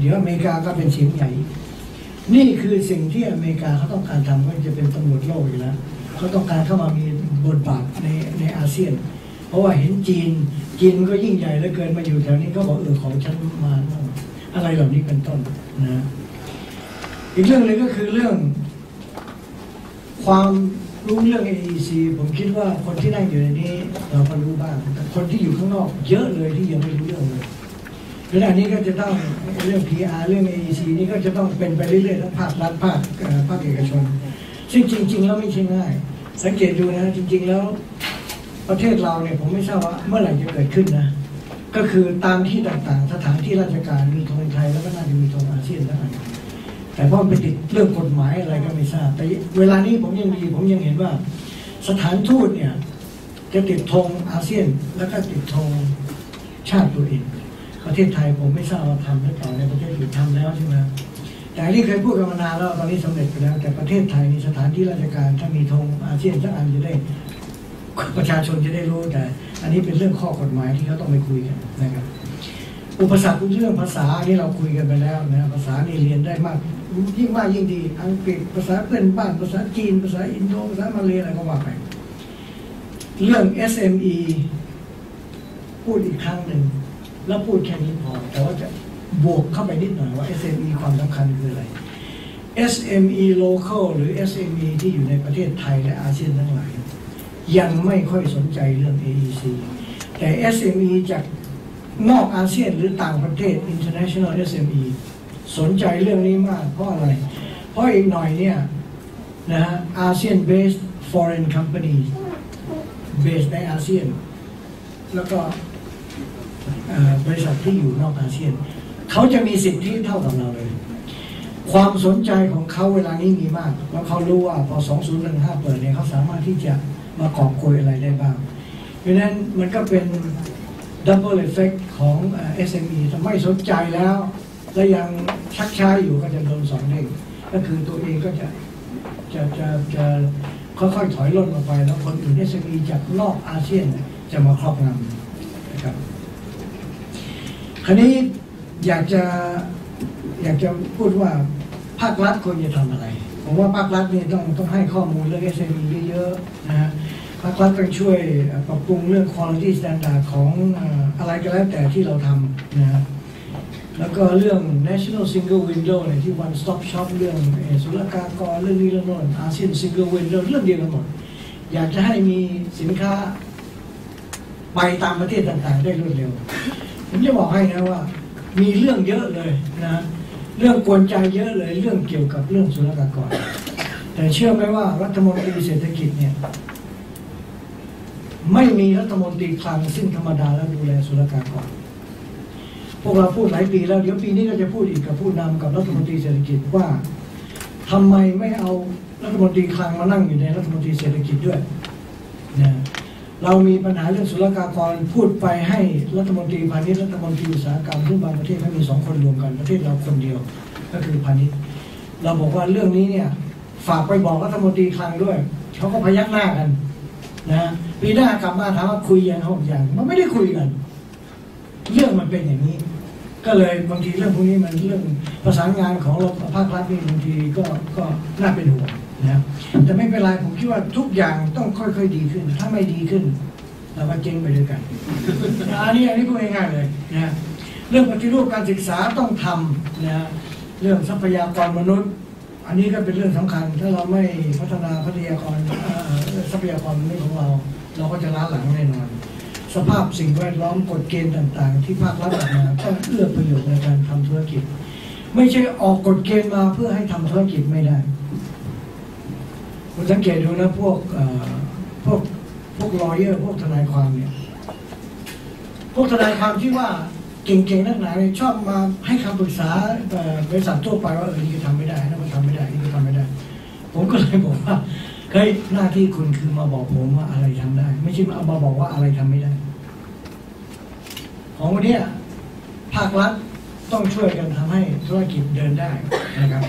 เดี๋ยวอเมริกาก็เป็นเสียงใหญ่ นี่คือสิ่งที่อเมริกาเขาต้องการทำก็จะเป็นตำรวจโลกอยู่แล้วเขาต้องการเข้ามามีบทบาทในในอาเซียน เพราะว่าเห็นจีน จีนก็ยิ่งใหญ่เหลือเกินมาอยู่แถวนี้ก็บอกเออของฉันมาอะไรเหล่านี้เป็นต้นนะอีกเรื่องหนึ่งก็คือเรื่อง ความรู้เรื่อง AEC ผมคิดว่าคนที่นั่งอยู่ในนี้ เราก็รู้บ้างแต่คนที่อยู่ข้างนอก เยอะเลยที่ยังไม่รู้เรื่องเลย เวลานี้ก็จะต้องเรื่อง PR เรื่อง AEC นี่ก็จะต้องเป็นไปเรื่อยๆทั้งภาครัฐภาคภาคเอกชน ซึ่งจริง ๆ แล้วไม่ใช่ง่าย สังเกตดูนะจริง ๆ แล้วประเทศเราเนี่ยผมไม่ทราบว่าเมื่อไหร่จะเกิดขึ้นนะ ก็คือตามที่ต่างๆ สถานที่ราชการมีธงไทยแล้วก็น่าจะมีธงอาเซียนทั้งนั้นแต่เพราะมันไปติดเรื่องกฎหมายอะไรก็ไม่ทราบ แต่เวลานี้ผมยังดีผมยังเห็นว่า สถานทูตเนี่ยจะติดธงอาเซียนแล้วก็ติดธงชาติตัวเอง ประเทศไทยผมไม่ทราบว่าทำหรือเปล่าในประเทศอื่นทำแล้วใช่ไหมแต่อันนี้เคยพูดกันมานานแล้วตอนนี้สำเร็จไปแล้ว แต่ประเทศไทยนี่สถานที่ราชการถ้ามีธงอาเซียนสักอันจะได้ประชาชนจะได้รู้แต่ อันนี้เป็นเรื่องข้อกฎหมายที่เขาต้องไปคุยกันนะครับ อุปสรรคเรื่องภาษานี่เราคุยกันไปแล้วนะภาษานี่เรียนได้มากยิ่งมากยิ่งดี อังกฤษภาษาเพื่อนบ้านภาษาจีน ภาษาอินโดภาษามาเลยอะไรก็ว่าไปเรื่อง SME พูดอีกครั้งหนึ่ง แล้วพูดแค่นี้พอ แต่ว่าจะบวกเข้าไปนิดหน่อยว่า SME ความสำคัญคืออะไร SME local หรือ SME ที่อยู่ในประเทศไทยและอาเซียนทั้งหลาย ยังไม่ค่อยสนใจเรื่อง AEC แต่ SME จากนอกอาเซียนหรือต่างประเทศ international SME สนใจเรื่องนี้มาก เพราะอะไร เพราะอีกหน่อยเนี่ยนะฮะ ASEAN based foreign company based ในอาเซียน แล้วก็ บริษัทที่อยู่นอกอาเซียน เขาจะมีสิทธิเท่ากับเราเลย ความสนใจของเขาเวลานี้มีมาก แล้วเขารู้ว่าพอ 2015 เปิดเนี่ยเขาสามารถที่จะมากอบโกยอะไรได้บ้าง เพราะนั้นมันก็เป็นดับเบิลเอฟเฟกของเอ่อ SME ถ้าไม่สนใจแล้ว และยังชักช้าอยู่ก็จะโดนสองเด้งก็คือตัวเองก็จะจะจะจะค่อยๆถอยล่นออกไป แล้วคนอื่น SME จากนอกอาเซียนจะมาครอบงำนะครับ คราวนี้อยากจะอยากจะพูดว่าภาครัฐควรจะทำอะไร ผมว่าภาครัฐเนี่ยต้องต้องให้ข้อมูลเรื่อง SME เยอะๆนะฮะภาครัฐต้องช่วยปรับปรุงเรื่อง quality standard ของอะไรก็แล้วแต่ที่เราทำนะฮะแล้วก็เรื่อง national single window เนี่ยที่ one stop shop เรื่องเอ่อศุลกากรเรื่องนี้เรื่องโน้นอาเซียน single window เรื่องเดียวกันหมด อยากจะให้มีสินค้าไปตามประเทศต่างๆ ได้รวดเร็ว ผมจะบอกให้นะว่า มีเรื่องเยอะเลยนะเรื่องกวนใจเยอะเลยเรื่องเกี่ยวกับเรื่องศุลกากร แต่เชื่อไหมว่ารัฐมนตรีเศรษฐกิจเนี่ย ไม่มีรัฐมนตรีคลังซึ่งธรรมดาแล้วดูแลศุลกากรพวกเราพูดหลายปีแล้วเดี๋ยวปีนี้ก็จะพูดอีกกับผู้นำกับรัฐมนตรีเศรษฐกิจว่าทำไมไม่เอารัฐมนตรีคลังมานั่งอยู่ในรัฐมนตรีเศรษฐกิจด้วยนะ เรามีปัญหาเรื่องศุลกากรพูดไปให้รัฐมนตรีพาณิชย์รัฐมนตรีอุตสาหกรรมทุกบางประเทศให้มีสองคนรวมกันประเทศเราคนเดียวก็คือพาณิชย์เราบอกว่าเรื่องนี้เนี่ยฝากไปบอกรัฐมนตรีคลังด้วยเขาก็พยักหน้ากันนะปีหน้ากลับมาถามว่าคุยยังเขาบอกยังมันไม่ได้คุยกัน เรื่องมันเป็นอย่างนี้ ก็เลยบางทีเรื่องพวกนี้มันเรื่องประสานงานของเราภาครัฐนี่บางทีก็ก็น่าเป็นห่วง นะแต่ไม่เป็นไรผมคิดว่าทุกอย่างต้องค่อยๆดีขึ้น ถ้าไม่ดีขึ้น เราก็เจ๊งไปด้วยกันอันนี้อันนี้พูดง่ายๆเลยนะเรื่องปฏิรูปการศึกษาต้องทำนะเรื่องทรัพยากรมนุษย์ อันนี้ก็เป็นเรื่องสำคัญ ถ้าเราไม่พัฒนาทรัพยากรทรัพยากรมนุษย์ของเรา เราก็จะล้าหลังแน่นอน สภาพสิ่งแวดล้อมกฎเกณฑ์ต่างๆ ที่ภาครัฐออกมาต้องเอื้อประโยชน์ในการทำธุรกิจ ไม่ใช่ออกกฎเกณฑ์มาเพื่อให้ทำธุรกิจไม่ได้ คุณสังเกตดูนะพวกพวกพวกลอเยอร์พวกทนายความเนี่ย พวกทนายความที่ว่าเก่งๆนักหนาเนี่ยชอบมาให้คำปรึกษาบริษัททั่วไปว่าเออนี่ก็ทำไม่ได้นั่นก็ทำไม่ได้นี่ก็ทำไม่ได้ ผมก็เลยบอกว่าเฮ้ยหน้าที่คุณคือมาบอกผมว่าอะไรทำได้ ไม่ใช่มาบอกว่าอะไรทำไม่ได้ ของวันนี้ภาครัฐต้องช่วยกันทำให้ธุรกิจเดินได้นะครับ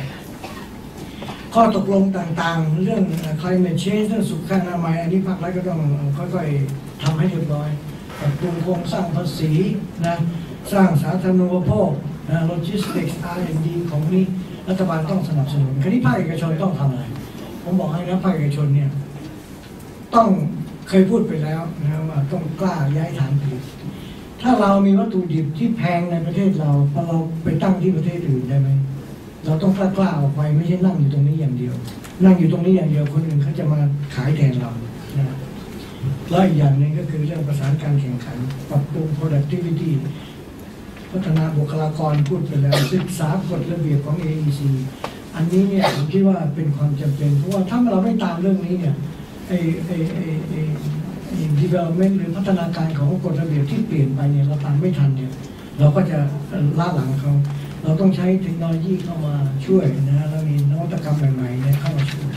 ข้อตกลงต่างๆ เรื่อง climate change เรื่องสุขอนามัยอันนี้ภาครัฐก็ต้องค่อยๆทำให้เรียบร้อยปรับปรุงโครงสร้างภาษีนะสร้างสาธารณูปโภคโลจิสติกส์ R&D ของนี้รัฐบาลต้องสนับสนุนคดีภาคเอกชนต้องทำอะไร ผมบอกให้นะภาคเอกชนเนี่ยต้องเคยพูดไปแล้วนะว่าต้องกล้าย้ายฐานผลิตถ้าเรามีวัตถุดิบที่แพงในประเทศเราพอเราไปตั้งที่ประเทศอื่นได้ไหม เราต้องกล้ากล้าออกไปไม่ใช่นั่งอยู่ตรงนี้อย่างเดียว นั่งอยู่ตรงนี้อย่างเดียวคนอื่นเขาจะมาขายแทนเรานะแล้วอีกอย่างหนึงก็คือเรื่องประสานการแข่งขัน ปรับปรุง productivity พัฒนาบุคลากรพูดไปแล้วศึกษากฎระเบียบของ AEC อันนี้เนี่ยผมคิดว่าเป็นความจำเป็น เพราะว่าถ้าเราไม่ตามเรื่องนี้เนี่ยไอ้ไอ้ไอ้ไอ้ไอ้ development หรือพัฒนาการของกฎระเบียบที่เปลี่ยนไปเนี่ยเราตามไม่ทันเนี่ยเราก็จะล่าหลังเขา เราต้องใช้เทคโนโลยีเข้ามาช่วยนะแล้วมีนวัตกรรมใหม่ๆเนี่ยเข้ามาช่วย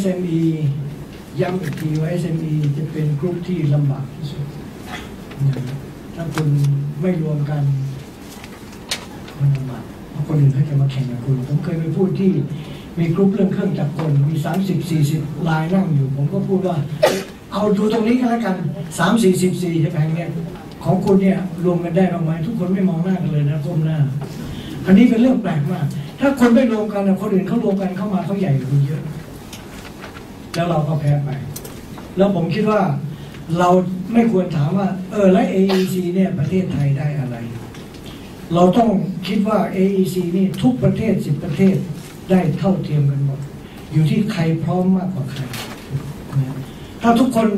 SME ย้ำอีกทีว่า SME จะเป็นกลุ่มที่ลำบากที่สุดนะถ้าคุณไม่รวมกันมันลำบากเพราะคนอื่นเขาจะมาแข่งกับคุณ ผมเคยไปพูดที่มีกลุ่มเรื่องเครื่องจักรกลมี 30 40 ลายนั่งอยู่ ผมก็พูดว่า เอาดูตรงนี้กันแล้วกัน 3 4 4แผงเนี่ย ของคุณเนี่ยรวมกันได้บ้างไหมทุกคนไม่มองหน้ากันเลยนะก้มหน้า อันนี้เป็นเรื่องแปลกมาก ถ้าคนไม่รวมกันคนอื่นเขารวมกันเข้ามาเขาใหญ่กว่าคุณเยอะ แล้วเราก็แพ้ไป แล้วผมคิดว่าเราไม่ควรถามว่า เออแล้ว AEC เนี่ยประเทศไทยได้อะไร เราต้องคิดว่า AEC นี่ทุกประเทศสิบประเทศได้เท่าเทียมกันหมด อยู่ที่ใครพร้อมมากกว่าใคร ถ้าทุกคน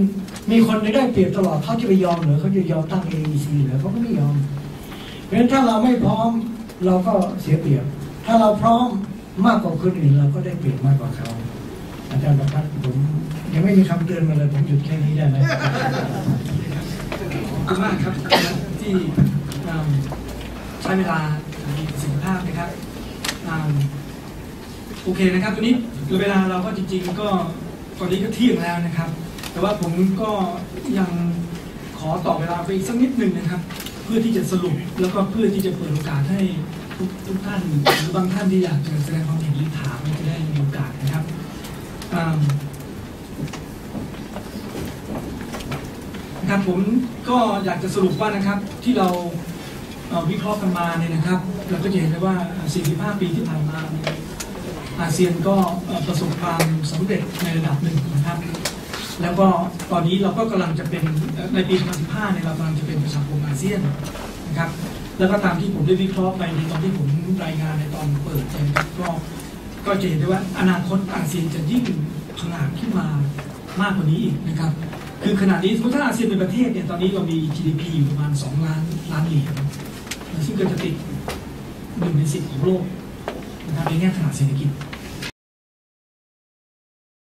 มีคนได้เปรียบตลอดเขาจะไปยอมหรือเขาจะยอมตั้ง AEC เหรือเขาก็ไม่ยอม เพราะฉะนั้นถ้าเราไม่พร้อมเราก็เสียเปรียบ ถ้าเราพร้อมมากกว่าคนอื่นเราก็ได้เปรียบมากกว่าเขา อาจารย์ประพัฒน์ผมยังไม่มีคำเตือนมาเลยผมหยุดแค่นี้ได้ไหมขอบคุณมากครับที่ใช้เวลามีสิทธิภาพนะครับโอเคนะครับตัวนี้เวลาเราก็จริง ๆ ก็ตอนนี้ก็เที่ยงแล้วนะครับ แต่ว่าผมก็ยังขอต่อเวลาไปอีกสักนิดหนึ่งนะครับ เพื่อที่จะสรุปแล้วก็เพื่อที่จะเปิดโอกาสให้ทุกทุกท่านหรือบางท่านที่อยากจะแสดงความเห็นหรือถามจะได้มีโอกาสนะครับนะครับผมก็อยากจะสรุปว่านะครับที่เราเวิเคราะห์กันมาเนี่ยนะครับ เราก็จะเห็นได้ว่า 45 ปีที่ผ่านมาอาเซียนก็ประสบความสำเร็จในระดับหนึ่งนะครับ แล้วก็ตอนนี้เราก็กำลังจะเป็นในปี 2015เนี่ยเรากำลังจะเป็นประชาคมอาเซียนนะครับ แล้วก็ตามที่ผมได้วิเคราะห์ไปในตอนที่ผมรายงานในตอนเปิดเนี่ยนะครับก็ก็จะเห็นได้ว่าอนาคตอาเซียนจะยิ่งผงาดขึ้นมามากกว่านี้อีกนะครับ คือขณะนี้สมมติถ้าอาเซียนเป็นประเทศเนี่ยตอนนี้เรามี GDP อยู่ประมาณ 2 ล้านล้านเหรียญซึ่งก็จะติดหนึ่งในสิบของโลกนะครับในแง่ขนาดเศรษฐกิจ